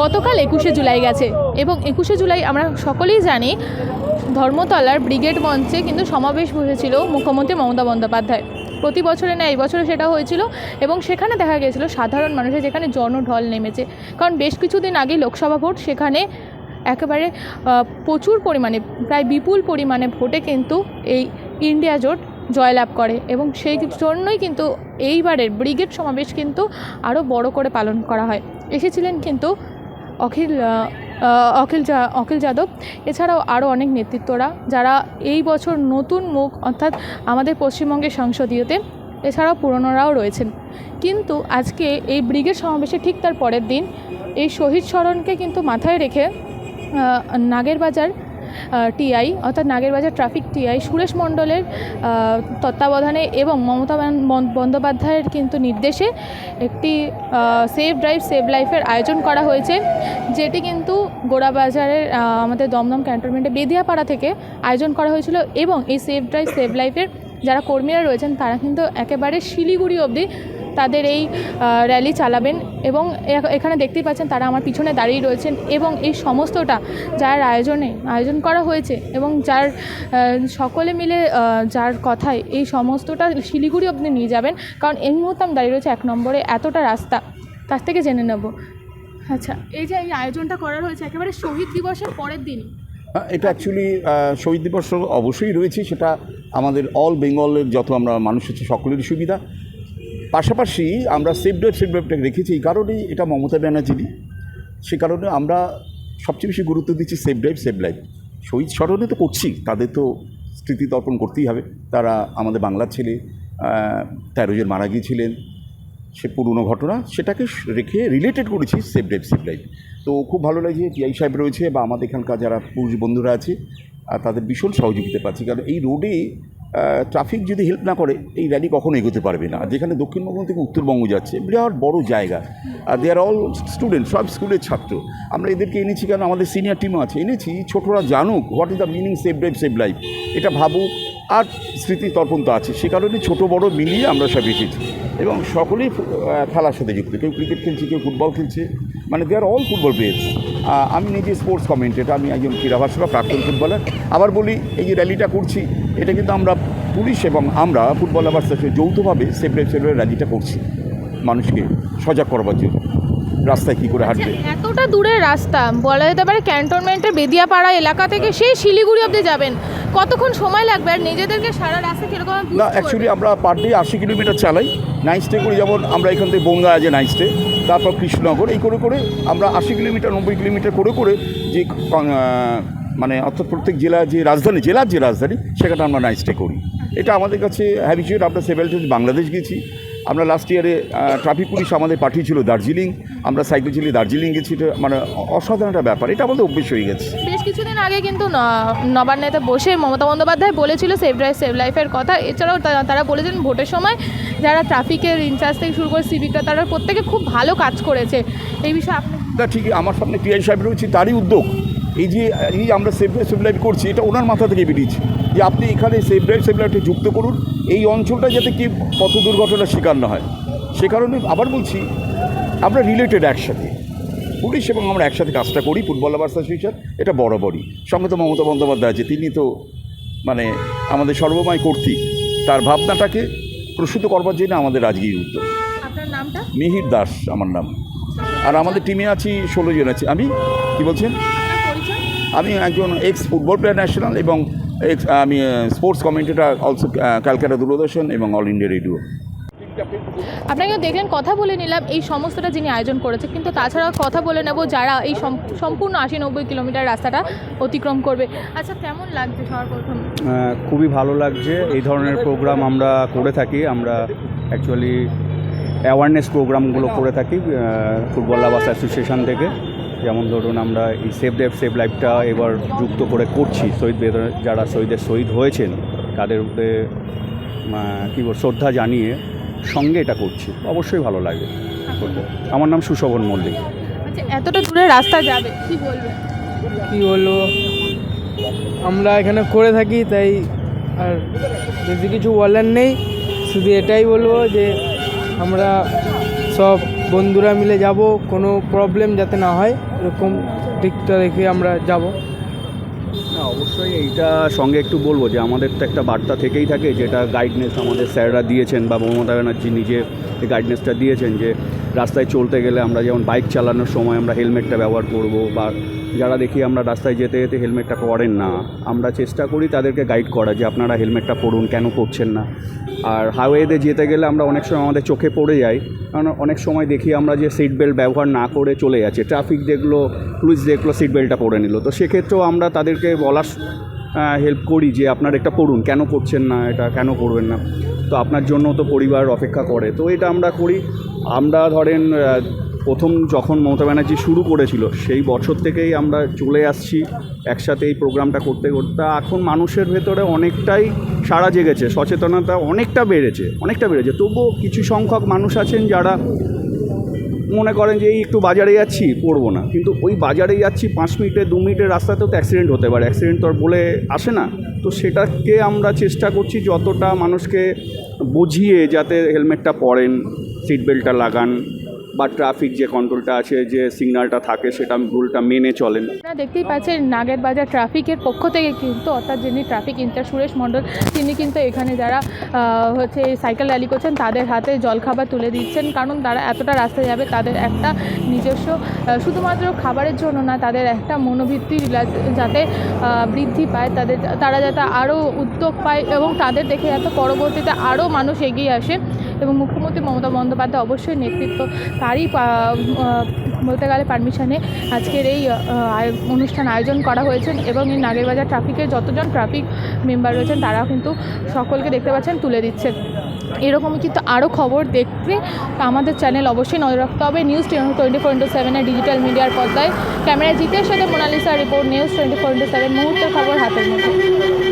গতকাল একুশে জুলাই গেছে এবং একুশে জুলাই আমরা সকলেই জানি ধর্মতলার ব্রিগেড মঞ্চে কিন্তু সমাবেশ বসেছিল মুখ্যমন্ত্রী মমতা বন্দ্যোপাধ্যায়। প্রতি বছরে না, এই বছরে সেটা হয়েছিল এবং সেখানে দেখা গিয়েছিল সাধারণ মানুষের যেখানে জনঢল নেমেছে। কারণ বেশ কিছুদিন আগে লোকসভা ভোট, সেখানে একেবারে প্রচুর পরিমাণে, প্রায় বিপুল পরিমাণে ভোটে কিন্তু এই ইন্ডিয়া জোট জয়লাভ করে এবং সেই জন্যই কিন্তু এইবারের ব্রিগেড সমাবেশ কিন্তু আরও বড় করে পালন করা হয়। এসেছিলেন কিন্তু অখিল অখিল যা- অখিল যাদব। এছাড়াও আরও অনেক নেতৃত্বরা যারা এই বছর নতুন মুখ, অর্থাৎ আমাদের পশ্চিমবঙ্গের সংসদীয়তে, এছাড়াও পুরনোরাও রয়েছেন। কিন্তু আজকে এই ব্রিগেড সমাবেশে ঠিক তার পরের দিন এই শহীদ স্মরণকে কিন্তু মাথায় রেখে নাগেরবাজার টিআই অর্থাৎ নাগেরবাজার ট্রাফিক টিআই সুরেশ মণ্ডলের তত্ত্বাবধানে এবং মমতা বন্দ্যোপাধ্যায়ের কিন্তু নির্দেশে একটি সেফ ড্রাইভ সেভ লাইফের আয়োজন করা হয়েছে, যেটি কিন্তু গোড়াবাজারের আমাদের দমদম ক্যান্টনমেন্টে বেদিয়াপাড়া থেকে আয়োজন করা হয়েছিল এবং এই সেভ ড্রাইভ সেভ লাইফের যারা কর্মীরা রয়েছেন, তারা কিন্তু একেবারে শিলিগুড়ি অবধি তাদের এই র্যালি চালাবেন এবং এখানে দেখতেই পাচ্ছেন তারা আমার পিছনে দাঁড়িয়ে রয়েছেন এবং এই সমস্তটা যার আয়োজনে, আয়োজন করা হয়েছে এবং যার সকলে মিলে যার কথায় এই সমস্তটা শিলিগুড়ি অবধি নিয়ে যাবেন। কারণ এই মুহূর্তে আমি দাঁড়িয়ে রয়েছে এক নম্বরে, এতটা রাস্তা, তার থেকে জেনে নেব। আচ্ছা এই যে এই আয়োজনটা করা হয়েছে একেবারে শহীদ দিবসের পরের দিন। এটা অ্যাকচুয়ালি শহীদ দিবস অবশ্যই রয়েছে, সেটা আমাদের অল বেঙ্গলের যত আমরা মানুষ আছে, সকলেরই সুবিধা। পাশাপাশি আমরা সেফ ড্রাইভ সেফ ড্রাইভটাকে রেখেছি, এই কারণেই এটা মমতা ব্যানার্জিরই সে কারণে আমরা সবচেয়ে বেশি গুরুত্ব দিচ্ছি সেফ ড্রাইভ সেভ লাইফ শহীদ স্মরণে তো করছি, তাদের তো স্মৃতি তর্পণ করতেই হবে। তারা আমাদের বাংলার ছেলে তেরো জন মারা গিয়েছিলেন। সে পুরনো ঘটনা, সেটাকে রেখে রিলেটেড করেছি সেভ ড্রাইভ সেভ লাইফ তো খুব ভালো লাগছে টিআই সাহেব রয়েছে বা আমাদের এখানকার যারা পুরুষ বন্ধুরা আছে আর তাদের ভীষণ সহযোগিতা পাচ্ছি। কারণ এই রোডে ট্রাফিক যদি হেল্প না করে, এই র্যালি কখনো এগোতে পারবে না। যেখানে দক্ষিণবঙ্গ থেকে উত্তরবঙ্গ যাচ্ছে, বিরাট বড় জায়গা। আর দে আর অল স্টুডেন্ট সব স্কুলের ছাত্র। আমরা এদেরকে এনেছি কারণ আমাদের সিনিয়র টিমও আছে। এনেছি, ছোটরা জানুক what is the meaning save drive save life এটা ভাবুক। আর স্মৃতি তর্পণ তো আছে। সে কারণে ছোটো, বড় মিলিয়ে আমরা সব এসেছি এবং সকলেই খেলার সাথে যুক্ত। কেউ ক্রিকেট খেলছে, কেউ ফুটবল খেলছে। মানে they are all football players আমি নিজে স্পোর্টস কমেন্টেটার আমি একজন ক্রীড়াভাষা বা প্রাক্তন ফুটবলার আবার বলি, এই যে র্যালিটা করছি এটা কিন্তু আমরা পুলিশ এবং আমরা ফুটবল আবার যৌথভাবে সেভরেট সেভরেট র্যালিটা করছি মানুষকে সজাগ করবার জন্য। রাস্তায় কী করে হাঁটবে? এতটা দূরের রাস্তা বলা যেতে পারে ক্যান্টনমেন্টের বেদিয়াপাড়া এলাকা থেকে সেই শিলিগুড়ি অবধি যাবেন। কতক্ষণ সময় লাগবে আর নিজেদেরকে সারা রাস্তা কীরকম না অ্যাকচুয়ালি আমরা পার ডে আশি কিলোমিটার চালাই। নাইট স্টে করি যেমন আমরা এখান থেকে বনগা আছে নাইট স্টে তারপর কৃষ্ণনগর। এই করে করে আমরা আশি কিলোমিটার নব্বই কিলোমিটার করে করে যে মানে অর্থাৎ প্রত্যেক জেলার যে রাজধানী জেলার যে রাজধানী সেখানে আমরা নাইট স্টে করি। এটা আমাদের কাছে হ্যাবিচুয়েট আমরা সেভেল বাংলাদেশ গেছি। আমরা লাস্ট ইয়ারে ট্রাফিক পুলিশ আমাদের পাঠিয়েছিল দার্জিলিং। আমরা সাইকেল চালিয়ে দার্জিলিং গেছি। এটা মানে অসাধারণ একটা ব্যাপার। এটা আমাদের অভ্যেস হয়ে গেছে। বেশ কিছুদিন আগে কিন্তু নবান্নেতে বসে মমতা বন্দ্যোপাধ্যায় বলেছিল সেভ ড্রাইভ সেভ লাইফের কথা। এছাড়াও তারা বলেছেন ভোটের সময় যারা ট্রাফিকের ইনচার্জ থেকে শুরু করে সিভিকরা তারা প্রত্যেকে খুব ভালো কাজ করেছে। এই বিষয়ে আপনি না ঠিকই আমার সামনে টিআই সাহেব রয়েছে তারই উদ্যোগ। এই যে এই আমরা সেভ ড্রাইভ সেভ লাইফ করছি এটা ওনার মাথা থেকে বেরিয়েছে। যে আপনি এখানে সেভ ড্রাইভ সেভ লাইফটা যুক্ত করুন এই অঞ্চলটা যাতে কি পথ দুর্ঘটনার শিকার না হয়। সে কারণে আবার বলছি আমরা রিলেটেড একসাথে। পুলিশ এবং আমরা একসাথে কাজটা করি ফুটবল লাভার্স অ্যাসোসিয়েশন এটা বরাবরই। সঙ্গে তো মমতা বন্দ্যোপাধ্যায় আছে তিনি তো মানে আমাদের সর্বময় কর্তৃক। তার ভাবনাটাকে প্রসূত করবার জন্য আমাদের আজকেই উদ্যোগ। মিহির দাস আমার নাম। আর আমাদের টিমে আছি ষোলো জন আছি। আমি কি বলছেন? আমি একজন এক্স ফুটবল প্লেয়ার ন্যাশনাল এবং এক্স আমি sports commentator also Calcutta Doordarshan এবং অল ইন্ডিয়া রেডিও আপনাকে দেখলেন কথা বলে নিলাম এই সমস্তটা যিনি আয়োজন করেছে কিন্তু তাছাড়াও কথা বলে নেব যারা এই সম্পূর্ণ আশি নব্বই কিলোমিটার রাস্তাটা অতিক্রম করবে। আচ্ছা কেমন লাগছে সবার প্রথম খুবই ভালো লাগছে। এই ধরনের প্রোগ্রাম আমরা করে থাকি। আমরা অ্যাকচুয়ালি অ্যাওয়ারনেস প্রোগ্রামগুলো করে থাকি ফুটবল লাভার্স অ্যাসোসিয়েশন থেকে। যেমন ধরুন আমরা এই সেভ ডেভ সেভ লাইফটা এবার যুক্ত করে করছি। শহীদ বেদ- যারা শহীদের শহীদ হয়েছেন তাদের উপরে কী বল শ্রদ্ধা জানিয়ে সঙ্গে এটা করছি। অবশ্যই ভালো লাগে। আমার নাম সুশোভন মল্লিক। আচ্ছা এতটা দূরে রাস্তা যাবে কি বলবেন কি বলব? আমরা এখানে করে থাকি তাই আর বেশি কিছু বলার নেই। শুধু এটাই বলব যে আমরা সব বন্ধুরা মিলে যাব কোনো প্রবলেম যাতে না হয়। এরকম দিকটা রেখে আমরা যাব। না, অবশ্যই এইটা সঙ্গে একটু বলব যে আমাদের তো একটা বার্তা থেকেই থাকে, যেটা গাইডনেস আমাদের স্যাররা দিয়েছেন বা মমতা ব্যানার্জি নিজে গাইডনেসটা দিয়েছেন যে রাস্তায় চলতে গেলে আমরা যেমন বাইক চালানোর সময় আমরা হেলমেটটা ব্যবহার করব বা যারা দেখি আমরা রাস্তায় যেতে যেতে হেলমেটটা পরেন না, আমরা চেষ্টা করি তাদেরকে গাইড করা যে আপনারা হেলমেটটা পরুন, কেন পরছেন না। আর হাইওয়েতে যেতে গেলে আমরা অনেক সময় আমাদের চোখে পড়ে যাই, কারণ অনেক সময় দেখি আমরা যে সিট বেল্ট ব্যবহার না করে চলে যাচ্ছে ট্রাফিক দেখল পুলিশ দেখল সিট বেল্টটা পরে নিল। তো সেক্ষেত্রেও আমরা তাদেরকে বলার হেল্প করি যে আপনার এটা পড়ুন কেন করছেন না, এটা কেন করবেন না। তো আপনার জন্য তো পরিবার অপেক্ষা করে। তো এটা আমরা করি। আমরা ধরেন প্রথম যখন মমতা ব্যানার্জি শুরু করেছিল, সেই বছর থেকেই আমরা চলে আসছি একসাথে এই প্রোগ্রামটা করতে করতে। এখন মানুষের ভেতরে অনেকটাই সাড়া জেগেছে, সচেতনতা অনেকটা বেড়েছে অনেকটা বেড়েছে। তবুও কিছু সংখ্যক মানুষ আছেন যারা মনে করেন যে, এই একটু বাজারে যাচ্ছি, পড়ব না। কিন্তু ওই বাজারে যাচ্ছি পাঁচ মিনিটে, দু মিনিটের রাস্তাতেও তো অ্যাক্সিডেন্ট হতে পারে। অ্যাক্সিডেন্ট তো আর বলে আসে না। তো সেটাকে আমরা চেষ্টা করছি যতটা মানুষকে বুঝিয়ে যাতে হেলমেটটা পরেন। সিট বেল্টটা লাগান বা ট্রাফিক যে কন্ট্রোলটা আছে, যে সিগন্যালটা থাকে, সেটা রুলটা মেনে চলেন। আপনারা দেখতেই পাচ্ছেন নাগের বাজার ট্রাফিকের পক্ষ থেকে কিন্তু, অর্থাৎ যিনি ট্রাফিক ইনচার্জ সুরেশ মণ্ডল, তিনি কিন্তু এখানে যারা হচ্ছে সাইকেল র্যালি করছেন, তাদের হাতে জলখাবার তুলে দিচ্ছেন। কারণ তারা এতটা রাস্তায় যাবে, তাদের একটা নিজস্ব শুধুমাত্র খাবারের জন্য না, তাদের একটা মনোবৃত্তি যাতে বৃদ্ধি পায়, তাদের, তারা যাতে আরও উদ্যোগ পায় এবং তাদের দেখে যাতে পরবর্তীতে আরও মানুষ এগিয়ে আসে। এবং মুখ্যমন্ত্রী মমতা বন্দ্যোপাধ্যায় অবশ্যই নেতৃত্ব, তারই বলতে গেলে পারমিশনে আজকের এই অনুষ্ঠান আয়োজন করা হয়েছে এবং এই নাগেরবাজার ট্রাফিকের যতজন ট্রাফিক মেম্বার রয়েছেন তারা কিন্তু সকলকে দেখতে পাচ্ছেন, তুলে দিচ্ছেন। এরকমই কিন্তু আরও খবর দেখতে আমাদের চ্যানেল অবশ্যই নজর রাখতে হবে। নিউজ টোয়েন্টি ফোর ইন্টু সেভেনের ডিজিটাল মিডিয়ার পর্দায়। ক্যামেরায় জিতের সাথে Monalisa report news twenty four into seven মুহূর্তের খবর হাতের মধ্যে